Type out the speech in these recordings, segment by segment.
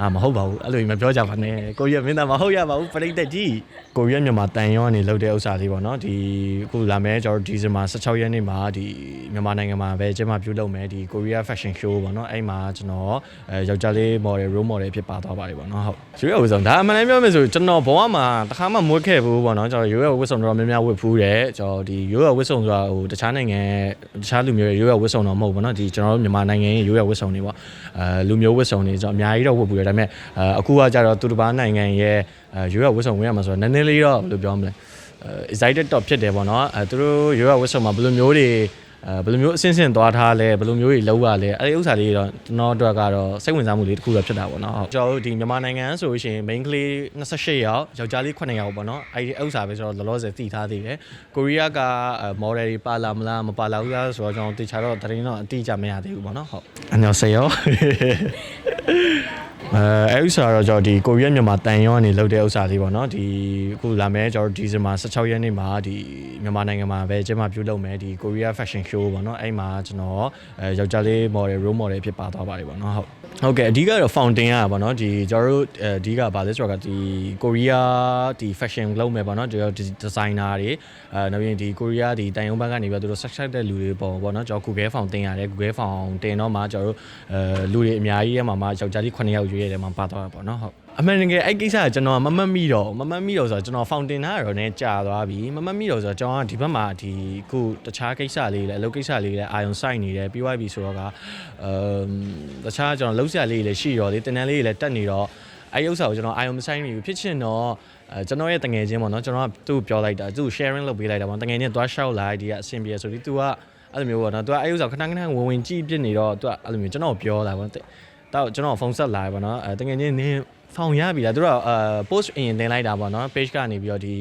အာမဟုတ်ပါဘူးအဲ့လိုကြီးမပြောကြပါနဲ့ကိုရီးယားမင်းသားမဟုတ်ရပါဘူးပရိသတ်ကြီးကိုရီးယားမြန်မာတန်ရောကနေလုပ်တဲ့ဥစ္စာလေးပေါ့နော်ဒီအခုလာမယ်ကျွန်တော်ဒီဇင်ဘာ16ရက်နေ့မှာဒီမြန်မာနိုင်ငံမှာပဲကျင်းပပြုလုပ်မယ်ဒီကိုရီးယား fashion show ပေါ့နော်အဲ့မှာကျွန်တော်အဲယောက်ျားလေး model role model ဖြစ်ပါသွားပါတယ်ပေါ့နော်ဟုတ်ရွေးရဝတ်ဆောင်ဒါအမှန်တမ်းပြောမယ်ဆိုကျွန်တော်ဘဝမှာတစ်ခါမှမွေးခဲ့ဘူးပေါ့နော်ကျွန်တော်ရွေးရဝတ်ဆောင်တော့များများဝတ်ဖူးတယ်ကျွန်တော်ဒီရွေးရဝတ်ဆောင်ဆိုတာဟိုတခြားနိုင်ငံတခြားလူမျိုးရဲ့ရွေးရဝတ်ဆောင်တော့မဟုတ်ဘူးပေါ့နော်ဒီကျွန်တော်တို့မြန်မာနိုင်ငံရဲ့ရွေးရဝတ်ဆောင်တွေပေါ့အဲလူမျိုးဝတ်ဆောင်တွေကျွန်တော်အများကြီးတော့ဝတ်ဖူးတယ်ဒါပေမဲ့အဲအခုကကြတော့သူတစ်ပါးနိုင်ငံရဲ့အဲရွေးရဝတ်ဆောင်ဝင်ရမှာဆိုတော့နည်းနည်းလေးတော့ဘယ်လိုပြောမလဲအဲ excited တော့ဖြစ်တယ်ပေါ့နော်အဲသူတို့ရွေးရဝတ်ဆောင်မှာဘယ်လိုမျိုးတွေအဲဘယ်လိုမျိုးအဆင့်ဆင့်သွားထားလဲဘယ်လိုမျိုးတွေလောက်ရလဲအဲ့ဒီဥစ္စာလေးတော့ကျွန်တော်တို့ကတော့စိတ်ဝင်စားမှုလေးတစ်ခုတော့ဖြစ်တာပေါ့နော်ဟုတ်ကျွန်တော်တို့ဒီမြန်မာနိုင်ငံဆိုလို့ရှိရင် main ကလေး28ယောက်ယောက်ျားလေး9ယောက်ပေါ့နော်အဲ့ဒီဥစ္စာပဲကျွန်တော်လောလောဆယ်သိထားသေးတယ်ကိုရီးယားက model တွေပါလာမလားမပါလာဘူးလားဆိုတော့ကျွန်တော်တေချာတော့သတင်းတော့အတိအကျမရသေးဘူးပေါ့နော်ဟုတ်အညောဆေယော အဲအဲ့ဥစ္စာတော့ကျွန်တော်ဒီကိုရီးယားမြန်မာတန်ရောကနေလုပ်တဲ့ဥစ္စာလေးပေါ့နော်ဒီအခုလာမယ်ကျွန်တော်ဒီဇင်ဘာ16ရက်နေ့မှာဒီမြန်မာနိုင်ငံမှာပဲကျင်းပပြုလုပ်မယ်ဒီကိုရီးယား fashion show ပေါ့နော်အဲ့မှာကျွန်တော်အဲယောက်ျားလေး model role model ဖြစ်ပါသွားပါတယ်ပေါ့နော်ဟုတ်ဟုတ်ကဲ့အဓိကတော့ fountain ရပါတော့ဒီကျွန်တော်တို့အဓိကဗာလဲဆိုတော့ဒီကိုရီးယားဒီ fashion လုပ်မယ်ပေါ့နော်ဒီဒီ designer တွေအဲနောက်ပြီးဒီကိုရီးယားဒီတိုင်ယုံဘက်ကနေပြီးတော့သူတို့ success တဲ့လူတွေပေါ့ပေါ့နော်ကျွန်တော် Google fountain ရတယ် Google fountain တော့မှကျွန်တော်တို့အဲလူတွေအများကြီးထဲမှာမှယောက်ျားလေး9ယောက်ရွေးရတယ်မှာပါသွားတာပေါ့နော်ဟုတ်အမှန်တကယ်အဲ့ကိစ္စကကျွန်တော်မမတ်မိတော့မမတ်မိတော့ဆိုတော့ကျွန်တော် fountain ထားရတော့ ਨੇ ကြာသွားပြီမမတ်မိတော့ဆိုတော့ကျွန်တော်ကဒီဘက်မှာဒီခုတခြားကိစ္စလေးလည်းအလုပ်ကိစ္စလေးလည်းအာယုံစိုက်နေတယ်ပြီးသွားပြီဆိုတော့ကအမ်တခြားကျွန်တော်လှုပ်ရှားလေးလည်းရှိတော့လေတင်တန်းလေးလည်းတက်နေတော့အဲ့ဒီဥစ္စာကိုကျွန်တော်အာယုံမဆိုင်မိဘူးဖြစ်ချင်တော့အဲကျွန်တော်ရဲ့တငယ်ချင်းပေါ့နော်ကျွန်တော်ကသူ့ကိုပြောလိုက်တာသူ့ကို sharing လုပ်ပေးလိုက်တာပေါ့တငယ်ချင်းသွားရှောက်လိုက်ဒီကအဆင်ပြေဆိုပြီး तू ကအဲ့လိုမျိုးပေါ့နော် तू ကအဲ့ဥစ္စာခဏခဏဝင်ဝင်ကြည့်ပြစ်နေတော့ तू ကအဲ့လိုမျိုးကျွန်တော်ကိုပြောလာပေါ့ တော့ကျွန်တော်ဖုန်းဆက်လာပေါ့နော်အဲတငယ်ချင်းနင်းဖောင်ရပြီလားသူတို့ကအဲ post အရင်တင်လိုက်တာပေါ့နော် page ကနေပြီးတော့ဒီ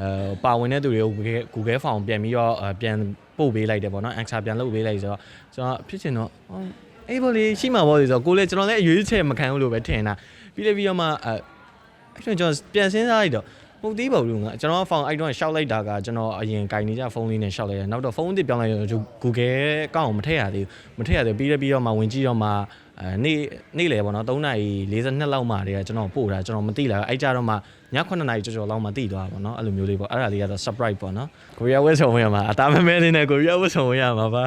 အဲပါဝင်တဲ့သူတွေကို Google Google ဖောင်ပြန်ပြီးတော့အဲပြန်ပို့ပေးလိုက်တယ်ပေါ့နော် answer ပြန်လုပ်ပေးလိုက်ဆိုတော့ကျွန်တော်ဖြစ်ချင်တော့အော်အေးဘောလေးရှိမှာပေါ့လေဆိုတော့ကိုလည်းကျွန်တော်လည်းအရွေးချယ်မခံဘူးလို့ပဲထင်တာပြီးလေပြီးတော့မှအဲအဲ့ကျွန်တော်ပြန်စဉ်းစားလိုက်တော့ မဟုတ်သေးပါဘူးငါကျွန်တော်ဖုန်းအဲ့တော့ရှောက်လိုက်တာကကျွန်တော်အရင်ကင်နေကြဖုန်းလေးနဲ့ရှောက်လိုက်ရနောက်တော့ဖုန်းအစ်ပြောင်းလိုက်တော့ Google ကောက်အောင်မထည့်ရသေးဘူးမထည့်ရသေးဘူးပြီးတော့ပြီးတော့မှဝင်ကြည့်တော့မှအဲနေ့နေ့လေပေါ့နော်3နာရီ42လောက်မှတည်းကကျွန်တော်ပို့တာကျွန်တော်မသိလာဘူးအဲ့ကြတော့မှည9နာရီကျော်ကျော်လောက်မှသိသွားတာပေါ့နော်အဲ့လိုမျိုးလေးပေါ့အဲ့ဒါလေးကတော့ surprise ပေါ့နော်ကိုရီးယားဝက်ဆောင်ဝင်ရမှာအသားမဲမဲလေးနဲ့ကိုရီးယားဝက်ဆောင်ဝင်ရမှာပါ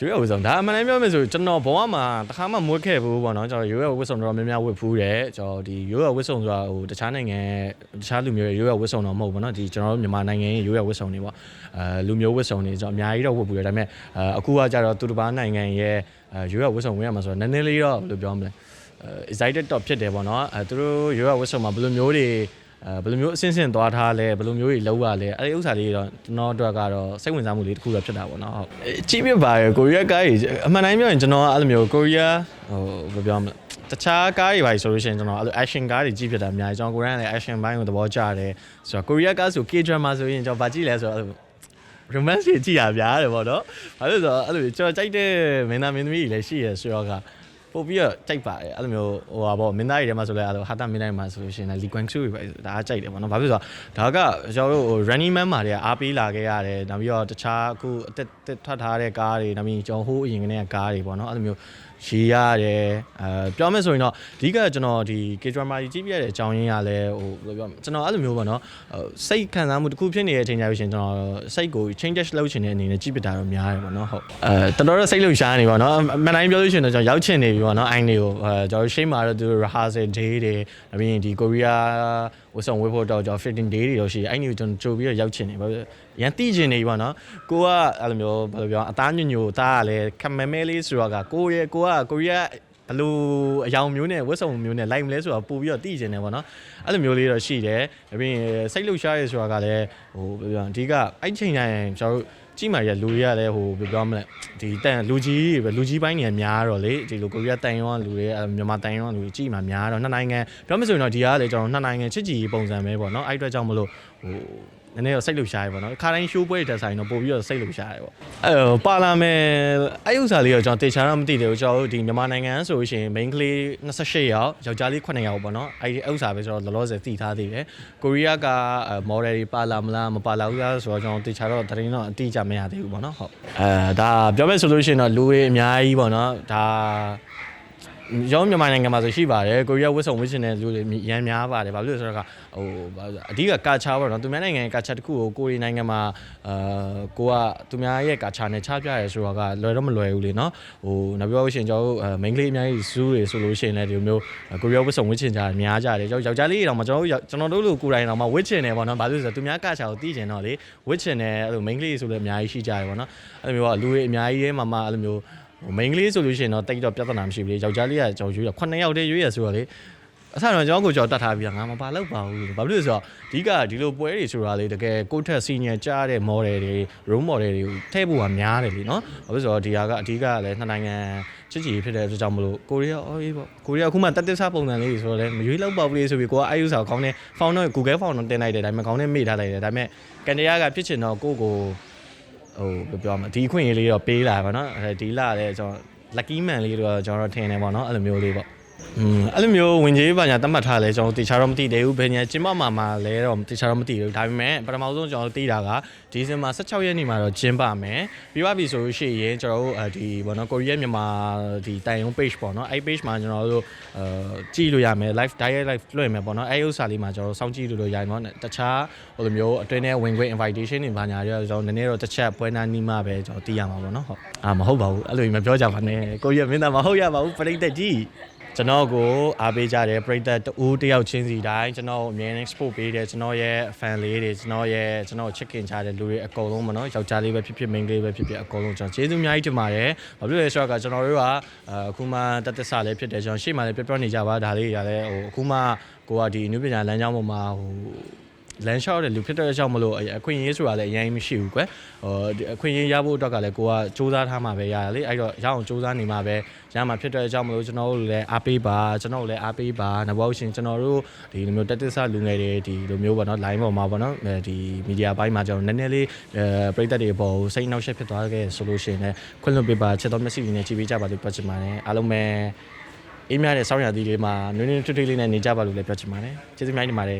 ရွေးရဝတ်ဆောင်ဒါအမှန်တမ်းပြောမယ်ဆိုကျွန်တော်ဘဝမှာတစ်ခါမှမွေးခဲ့ဘူးပေါ့နော်ကျွန်တော်ရွေးရဝတ်ဆောင်တော့များများဝတ်ဖူးတယ်ကျွန်တော်ဒီရွေးရဝတ်ဆောင်ဆိုတာဟိုတခြားနိုင်ငံတခြားလူမျိုးရဲ့ရွေးရဝတ်ဆောင်တော့မဟုတ်ဘူးပေါ့နော်ဒီကျွန်တော်တို့မြန်မာနိုင်ငံရဲ့ရွေးရဝတ်ဆောင်တွေပေါ့အဲလူမျိုးဝတ်ဆောင်တွေကျွန်တော်အများကြီးတော့ဝတ်ဖူးတယ်ဒါပေမဲ့အခုကကြတော့သူတစ်ပါးနိုင်ငံရဲ့အဲရွေးရဝတ်ဆောင်ဝင်ရမှာဆိုတော့နည်းနည်းလေးတော့ဘယ်လိုပြောမလဲအဲ excited တော့ဖြစ်တယ်ပေါ့နော်အဲသူတို့ရွေးရဝတ်ဆောင်မှာဘယ်လိုမျိုးတွေ အဲဘယ်လိုမျိုးအဆင့်ဆင့်သွားထားလဲဘယ်လိုမျိုးတွေလောက်ရလဲအဲ့ဒီဥစ္စာလေးတော့ကျွန်တော်တို့ကတော့စိတ်ဝင်စားမှုလေးတစ်ခုတော့ဖြစ်တာပေါ့နော်ဟုတ်အကြီးပြပါရယ်ကိုရီးယားကားကြီးအမှန်တိုင်းပြောရင်ကျွန်တော်ကအဲ့လိုမျိုးကိုရီးယားဟိုဘယ်ပြောမလဲတခြားကားတွေပါဆိုလို့ရှိရင်ကျွန်တော်အဲ့လို action ကားတွေကြီးဖြစ်တာအများကြီးကျွန်တော်ကိုရီးယားလည်း action ဘိုင်းကိုသဘောကျတယ်ဆိုတော့ကိုရီးယားကားဆို K drama ဆိုရင်ကျွန်တော်ဗာကြည့်လဲဆိုတော့ romance ကြီးကြည့်ရဗျာတယ်ပေါ့နော်။ဘာလို့လဲဆိုတော့အဲ့လိုကျွန်တော်ကြိုက်တဲ့မင်းသားမင်းသမီးတွေလည်းရှိရဆိုတော့က ပို့ပြီးတော့ကြိုက်ပါတယ်အဲ့လိုမျိုးဟိုပါပေါ့မင်းသားတွေထဲမှာဆိုလဲအဲ့လိုဟာတာမင်းသားတွေမှာဆိုလို့ရှိရင်လည်း Lee Kwang Soo တွေပဲဒါကကြိုက်တယ်ပေါ့နော်။ဘာဖြစ်လို့ဆိုတော့ဒါကကျွန်တော်တို့ဟို Running Man မှာတည်းအားပေးလာခဲ့ရတယ်။နောက်ပြီးတော့တခြားအခုအသက်သက်ထွက်ထားတဲ့ကားတွေနောက်ပြီးကျွန်တော်ဟိုးအရင်ကနေကားတွေပေါ့နော်အဲ့လိုမျိုးရေးရတယ်အဲပြောမယ်ဆိုရင်တော့အဓိကကျွန်တော်ဒီ K drama ကြီးကြည့်ပြရတဲ့အကြောင်းရင်းကလည်းဟိုဘယ်လိုပြောမလဲကျွန်တော်အဲ့လိုမျိုးပေါ့နော်ဟိုစိတ်ခံစားမှုတစ်ခုဖြစ်နေတဲ့အချိန်ကြလို့ရှိရင်ကျွန်တော်စိတ်ကို change လုပ်ချင်တဲ့အနေနဲ့ကြည့်ပြတာတော့များတယ်ပေါ့နော်ဟုတ်အဲတော်တော်စိတ်လှုပ်ရှားနေပေါ့နော်အမှန်တိုင်းပြောလို့ရှိရင်တော့ကျွန်တော်ရောက်ချင်နေပြီပေါ့နော်အိုင်းတွေကိုအဲကျွန်တော်ရှေ့မှာတော့သူ rehearsal day တွေအပြင်ဒီ Korea ဝဆောင်ဝေးဖို့တော့ကျွန်တော် fitting day တွေတော့ရှိအဲ့ဒီကိုကျွန်တော်ကြိုပြီးတော့ရောက်ချင်နေပါရန်တိချင်နေပြီပေါ့နော်ကိုကအဲ့လိုမျိုးဘယ်လိုပြောအသားညွညိုအသားကလည်းခမဲမဲလေးဆိုတော့ကကိုရဲ့ကိုကကိုရီးယား ဘလို့အယောင်မျိုးနဲ့ဝတ်စုံမျိုးနဲ့လိုက်မလဲဆိုတော့ပို့ပြီးတော့တိကျင်တယ်ပေါ့နော်အဲ့လိုမျိုးလေးတော့ရှိတယ်အပြင်စိတ်လှုပ်ရှားရဲဆိုတာကလည်းဟိုဘယ်ပြောအဓိကအဲ့ချိန်တိုင်းကျွန်တော်တို့ကြည့်မှရလူတွေကလည်းဟိုဘယ်ပြောမလဲဒီတန်လူကြီးပဲလူကြီးပိုင်းတွေကများတော့လေဒီလိုကိုရီးယားတန်ရောလူတွေမြန်မာတန်ရောလူတွေကြည့်မှများတော့နှစ်နိုင်ငံပြောမဆိုရင်တော့ဒီကလည်းကျွန်တော်နှစ်နိုင်ငံချစ်ကြည်ပုံစံပဲပေါ့နော်အဲ့အတွက်ကြောင့်မလို့ဟို နည်းနည်းတော့စိတ်လှုပ်ရှားရပေါ့နော်ခါတိုင်း show ပွဲတွေတက်ဆိုင်တော့ပို့ပြီးတော့စိတ်လှုပ်ရှားရပေါ့အဲပါလာမယ်အဲ့ဥစ္စာလေးတော့ကျွန်တော်တေချာတော့မသိသေးဘူးကျွန်တော်တို့ဒီမြန်မာနိုင်ငံဆိုလို့ရှိရင် main ကလေး28ယောက်ယောက်ျားလေး9ယောက်ပေါ့နော်အဲ့ဒီဥစ္စာပဲကျွန်တော်လောလောဆယ်သိထားသေးတယ်ကိုရီးယားက model တွေပါလာမလားမပါလာဘူးလားဆိုတော့ကျွန်တော်တေချာတော့သတင်းတော့အတိအကျမရသေးဘူးပေါ့နော်ဟုတ်အဲဒါပြောမယ်ဆိုလို့ရှိရင်တော့လူတွေအများကြီးပေါ့နော်ဒါ ရောင်းမြန်မာနိုင်ငံမှာဆိုရှိပါတယ်ကိုရီးယားဝတ်စုံဝတ်ချင်တဲ့လူတွေရမ်းများပါတယ်ဘာလို့လဲဆိုတော့ကဟိုဘာလို့လဲအဓိကကာချာပေါ့နော်သူများနိုင်ငံရဲ့ကာချာတစ်ခုကိုကိုရီးနိုင်ငံမှာအာကိုကသူများရဲ့ကာချာနဲ့ချပြရဲဆိုတော့ကလွယ်တော့မလွယ်ဘူးလေနော်ဟိုနောက်ပြောလို့ရှိရင်ကျွန်တော်တို့မိန်းကလေးအများကြီးစူးတွေဆိုလို့ရှိရင်လည်းဒီလိုမျိုးကိုရီးယားဝတ်စုံဝတ်ချင်ကြများကြတယ်ကျွန်တော်ယောက်ျားလေးတွေတော့မကျွန်တော်တို့ကျွန်တော်တို့လိုကိုယ်တိုင်တော့မဝတ်ချင်တယ်ပေါ့နော်ဘာလို့လဲဆိုတော့သူများကာချာကိုတီးချင်တော့လေဝတ်ချင်တယ်အဲ့လိုမိန်းကလေးဆိုလည်းအများကြီးရှိကြတယ်ပေါ့နော်အဲ့လိုမျိုးကလူတွေအများကြီးရဲ့မှာမှအဲ့လိုမျိုးဟို မိန်းကလေးဆိုလို့ရှိရင်တော့တိတ်တော့ပြဿနာမရှိဘူးလေယောက်ျားလေးကကျွန်တော်ရွေးရ9ယောက်တည်းရွေးရဆိုတော့လေအဆန်တော့ကျွန်တော်ကိုကျွန်တော်တတ်ထားပြီးတော့ငါမပါတော့ပါဘူးဘာဖြစ်လို့လဲဆိုတော့အဓိကဒီလိုပွဲတွေဆိုတာလေတကယ်ကိုယ့်ထက် senior ကြားတဲ့ model တွေ role model တွေကိုထည့်ဖို့ကများတယ်လीเนาะဘာဖြစ်လို့ဆိုတော့ဒီဟာကအဓိကလည်းနှစ်နိုင်ငံချစ်ကြည်ရေးဖြစ်တဲ့အတွက်ကြောင့်မလို့ကိုရီးယားအော်အေးပေါ့ကိုရီးယားအခုမှတက်တက်စားပုံစံလေးတွေဆိုတော့လေမရွေးလောက်ပါဘူးလေဆိုပြီးကိုကအာယူစာခေါင်းနဲ့ founder Google founder တင်လိုက်တယ်ဒါပေမဲ့ခေါင်းနဲ့မေ့ထားလိုက်တယ်ဒါပေမဲ့ကန်တရားကဖြစ်ချင်တော့ကိုကို ဟိုဘယ်ပြောမလဲဒီအခွင့်အရေးလေးတော့ပေးလာပါတော့အဲဒီလာတဲ့ကျွန်တော် lucky man လေးတော့ကျွန်တော်တို့ထင်တယ်ပေါ့နော်အဲ့လိုမျိုးလေးပေါ့ อืมအဲ့လိုမျိုးဝင်ကြီးပါညာတတ်မှတ်ထားလဲကျွန်တော်တေချာတော့မသိသေးဘူးဘယ်ညာကျင်းပမှာမှာလဲတော့တေချာတော့မသိဘူးဒါပေမဲ့ပထမဆုံးကျွန်တော်သိတာကဒီဇင်ဘာ16ရက်နေ့မှာတော့ကျင်းပမယ်ပြီးပါပြီဆိုလို့ရှိရင်ကျွန်တော်တို့အဲဒီဘောနော်ကိုရီးယားမြန်မာဒီတိုင်ယုံ page ပေါ့နော်အဲ့ page မှာကျွန်တော်တို့အဲကြည့်လို့ရမယ် live direct live လွှင့်မယ်ပေါ့နော်အဲ့ဥစ္စာလေးမှာကျွန်တော်တို့စောင့်ကြည့်လို့လို့ရရင်ပေါ့တခြားဟိုလိုမျိုးအတွင်းထဲဝင်ခွင့် invitation တွေဘာညာတွေကျွန်တော်နည်းနည်းတော့တစ်ချက်ပွဲနာနီးမှပဲကျွန်တော်သိရမှာပေါ့နော်ဟုတ်အာမဟုတ်ပါဘူးအဲ့လိုမပြောကြပါနဲ့ကိုရီးယားမင်းသားမဟုတ်ရပါဘူးပရိသတ်ကြီး ကျွန်တော်ကိုအားပေးကြတယ်ပရိသတ်တူတယောက်ချင်းစီတိုင်းကျွန်တော်ကိုအမြဲတမ်း support ပေးတယ်ကျွန်တော်ရဲ့ fan လေးတွေကျွန်တော်ရဲ့ကျွန်တော်ကိုချစ်ခင်ကြတဲ့လူတွေအကုန်လုံးပေါ့နော်ယောက်ျားလေးပဲဖြစ်ဖြစ် main လေးပဲဖြစ်ဖြစ်အကုန်လုံးကျွန်တော်ကျေးဇူးအများကြီးတင်ပါတယ်ဘာဖြစ်လို့လဲဆိုတော့ကကျွန်တော်တို့ကအခုမှတက်တက်ဆလေးဖြစ်တယ်ကျွန်တော်ရှေ့မှာလည်းပြောပြောနေကြပါဒါလေးတွေကလည်းဟိုအခုမှကိုကဒီအနုပညာလမ်းကြောင်းပေါ်မှာဟို လမ်းလျှောက်တဲ့လူဖြစ်တဲ့ကြောင့်မလို့အခွင့်အရေးဆိုတာလည်းအရင်မရှိဘူးကွယ်ဟိုဒီအခွင့်အရေးရဖို့အတွက်ကလည်းကိုကစူးစမ်းထားမှာပဲရတယ်လေအဲ့တော့ရအောင်စူးစမ်းနေမှာပဲရမှာဖြစ်တဲ့ကြောင့်မလို့ကျွန်တော်တို့လည်းအားပေးပါကျွန်တော်တို့လည်းအားပေးပါနောက်ဘောရှင်ကျွန်တော်တို့ဒီလိုမျိုးတက်တက်ဆလူငယ်တွေဒီလိုမျိုးပေါ့နော် line ပေါ်မှာပေါ့နော်ဒီ media ဘိုင်းမှာကျွန်တော်နည်းနည်းလေးအဲပရိသတ်တွေအပေါ်စိတ်နှောက်ယှက်ဖြစ်သွားခဲ့ဆိုလို့ရှိရင်လည်းခွင့်လွှတ်ပေးပါချက်တော်မျက်စိတွေနဲ့ကြည့်ပေးကြပါလို့ပြောချင်ပါတယ်အားလုံးပဲအေးမြတဲ့စောင်းရသည်လေးမှာနွေးနွေးထွေးထွေးလေးနဲ့နေကြပါလို့လည်းပြောချင်ပါတယ်ကျေးဇူးများတင်ပါတယ်